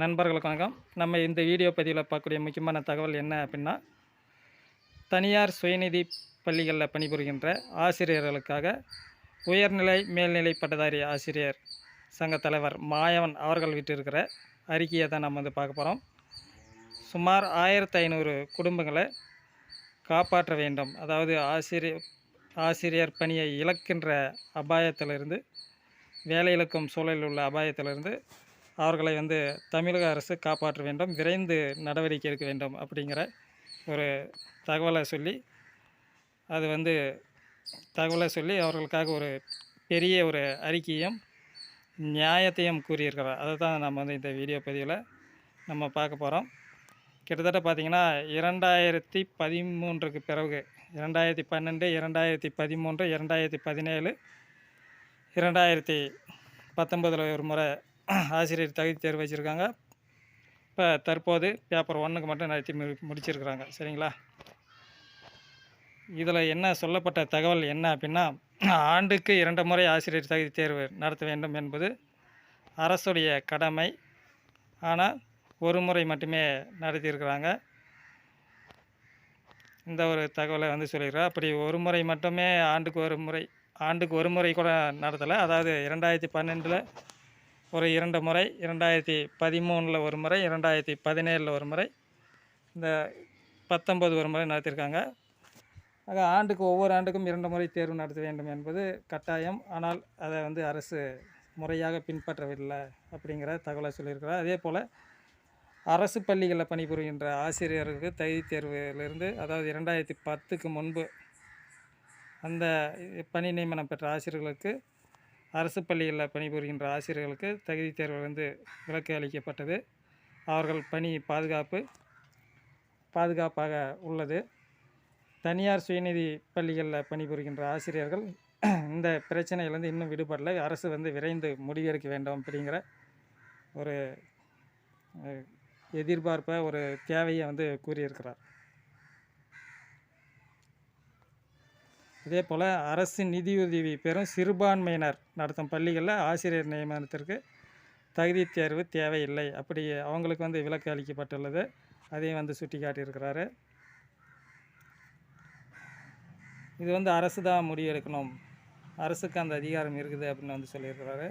நண்பர்களுக்கு வணக்கம். நம்ம இந்த வீடியோ பதிவில் பார்க்கக்கூடிய முக்கியமான தகவல் என்ன அப்படின்னா தனியார் சுயநிதி பள்ளிகளில் பணிபுரிகின்ற ஆசிரியர்களுக்காக உயர்நிலை மேல்நிலை பட்டதாரி ஆசிரியர் சங்க தலைவர் மாயவன் அவர்கள் விட்டிருக்கிற அறிக்கையை தான் நம்ம வந்து பார்க்க போகிறோம் சுமார் ஆயிரத்து ஐநூறு குடும்பங்களை காப்பாற்ற வேண்டும். அதாவது ஆசிரியர் ஆசிரியர் பணியை இழக்கின்ற அபாயத்திலிருந்து வேலை இழக்கும் சூழலில் உள்ள அபாயத்திலிருந்து அவர்களை வந்து தமிழக அரசு காப்பாற்ற வேண்டும் விரைந்து நடவடிக்கை எடுக்க வேண்டும் அப்படிங்கிற ஒரு தகவலை சொல்லி அது வந்து தகவலை சொல்லி அவர்களுக்காக ஒரு பெரிய ஒரு அறிக்கையும் நியாயத்தையும் கூறியிருக்கிறார். அதை தான் நம்ம வந்து இந்த வீடியோ பதிவில் நம்ம பார்க்க போகிறோம் கிட்டத்தட்ட பார்த்திங்கன்னா இரண்டாயிரத்தி பதிமூன்றுக்கு பிறகு இரண்டாயிரத்தி பன்னெண்டு இரண்டாயிரத்தி பதிமூன்று இரண்டாயிரத்தி பதினேழு இரண்டாயிரத்தி பத்தொன்பதில் ஒரு முறை ஆசிரியர் தகுதி தேர்வு வச்சுருக்காங்க. இப்போ தற்போது பேப்பர் ஒன்றுக்கு மட்டும் நடத்தி முடிச்சிருக்கிறாங்க. சரிங்களா? இதில் என்ன சொல்லப்பட்ட தகவல் என்ன அப்படின்னா ஆண்டுக்கு இரண்டு முறை ஆசிரியர் தகுதி தேர்வு நடத்த வேண்டும் என்பது அரசுடைய கடமை. ஆனால் ஒரு முறை மட்டுமே நடத்தியிருக்கிறாங்க. இந்த ஒரு தகவலை வந்து சொல்லியிருக்கிறேன் அப்படி ஒரு முறை மட்டுமே ஆண்டுக்கு ஒரு முறை ஆண்டுக்கு ஒரு முறை கூட நடத்தலை. அதாவது இரண்டாயிரத்தி பன்னெண்டில் ஒரு இரண்டு முறை இரண்டாயிரத்தி பதிமூணில் ஒரு முறை இரண்டாயிரத்தி பதினேழில் ஒரு முறை இந்த பத்தொம்பது ஒரு முறை நடத்தியிருக்காங்க. ஆக ஆண்டுக்கு ஒவ்வொரு ஆண்டுக்கும் இரண்டு முறை தேர்வு நடத்த வேண்டும் என்பது கட்டாயம். ஆனால் அதை வந்து அரசு முறையாக பின்பற்றவில்லை அப்படிங்கிற தகவலை சொல்லியிருக்கிறார். அதே போல் அரசு பள்ளிகளில் பணிபுரிகின்ற ஆசிரியர்களுக்கு தகுதி தேர்விலிருந்து அதாவது இரண்டாயிரத்தி பத்துக்கு முன்பு அந்த பணி நியமனம் பெற்ற ஆசிரியர்களுக்கு அரசு பள்ளிகளில் பணிபுரிகின்ற ஆசிரியர்களுக்கு தகுதி தேர்விலிருந்து விலக்கு அளிக்கப்பட்டது. அவர்கள் பணி பாதுகாப்பு பாதுகாப்பாக உள்ளது. தனியார் சுயநிதி பள்ளிகளில் பணிபுரிகின்ற ஆசிரியர்கள் இந்த பிரச்சனையிலேருந்து இன்னும் விடுபடலை. அரசு வந்து விரைந்து முடிவெடுக்க வேண்டும் அப்படிங்கிற ஒரு எதிர்பார்ப்பை ஒரு தேவையை வந்து கூறியிருக்கிறார். இதே போல் அரசு நிதியுதவி பெறும் சிறுபான்மையினர் நடத்தும் பள்ளிகளில் ஆசிரியர் நியமனத்திற்கு தகுதி தேர்வு தேவையில்லை. அப்படி அவங்களுக்கு வந்து விலக்கு அளிக்கப்பட்டுள்ளது. அதையும் வந்து சுட்டி காட்டியிருக்கிறாரு இது வந்து அரசு தான் முடிவெடுக்கணும். அரசுக்கு அந்த அதிகாரம் இருக்குது அப்படின்னு வந்து சொல்லியிருக்கிறாரு.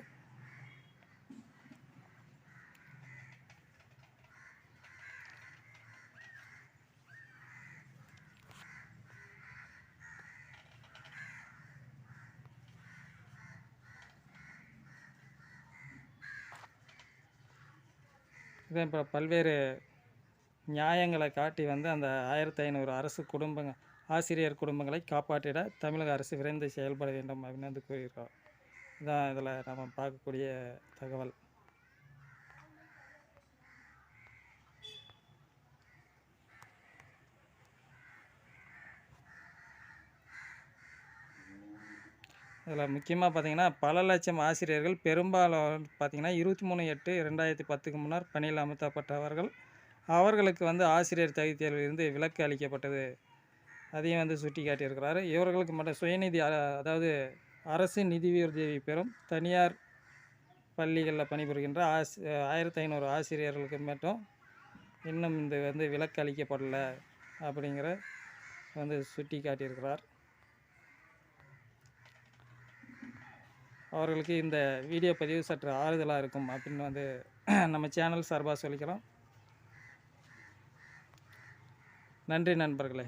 தான் இப்போ பல்வேறு நியாயங்களை காட்டி வந்து அந்த ஆயிரத்தி ஐநூறு அரசு குடும்பங்க ஆசிரியர் குடும்பங்களை காப்பாற்றிட தமிழக அரசு விரைந்து செயல்பட வேண்டும் அப்படின்னு வந்து கூறியிருக்கோம் இதில் நம்ம பார்க்கக்கூடிய தகவல். இதில் முக்கியமாக பார்த்தீங்கன்னா பல லட்சம் ஆசிரியர்கள் பெரும்பாலும் பார்த்திங்கன்னா இருபத்தி மூணு எட்டு ரெண்டாயிரத்தி பத்துக்கு முன்னர் பணியில் அமர்த்தப்பட்டவர்கள். அவர்களுக்கு வந்து ஆசிரியர் தகுதி தேர்வில் இருந்து விலக்கு அளிக்கப்பட்டது. அதையும் வந்து சுட்டி காட்டியிருக்கிறாரு இவர்களுக்கு மட்டும் சுயநிதி அ- அதாவது அரசு நிதி உதவி பெறும் தனியார் பள்ளிகளில் பணிபுரிகின்ற ஆசி ஆயிரத்தி ஐநூறு ஆசிரியர்களுக்கு மட்டும் இன்னும் இந்த வந்து விலக்கு அளிக்கப்படலை அப்படிங்கிற வந்து சுட்டி காட்டியிருக்கிறார் அவர்களுக்கு இந்த வீடியோ பதிவு சற்று ஆறுதலாக இருக்கும் அப்படின்னு வந்து நம்ம சேனல் சார்பாக சொல்லிக்கிறோம். நன்றி நண்பர்களே.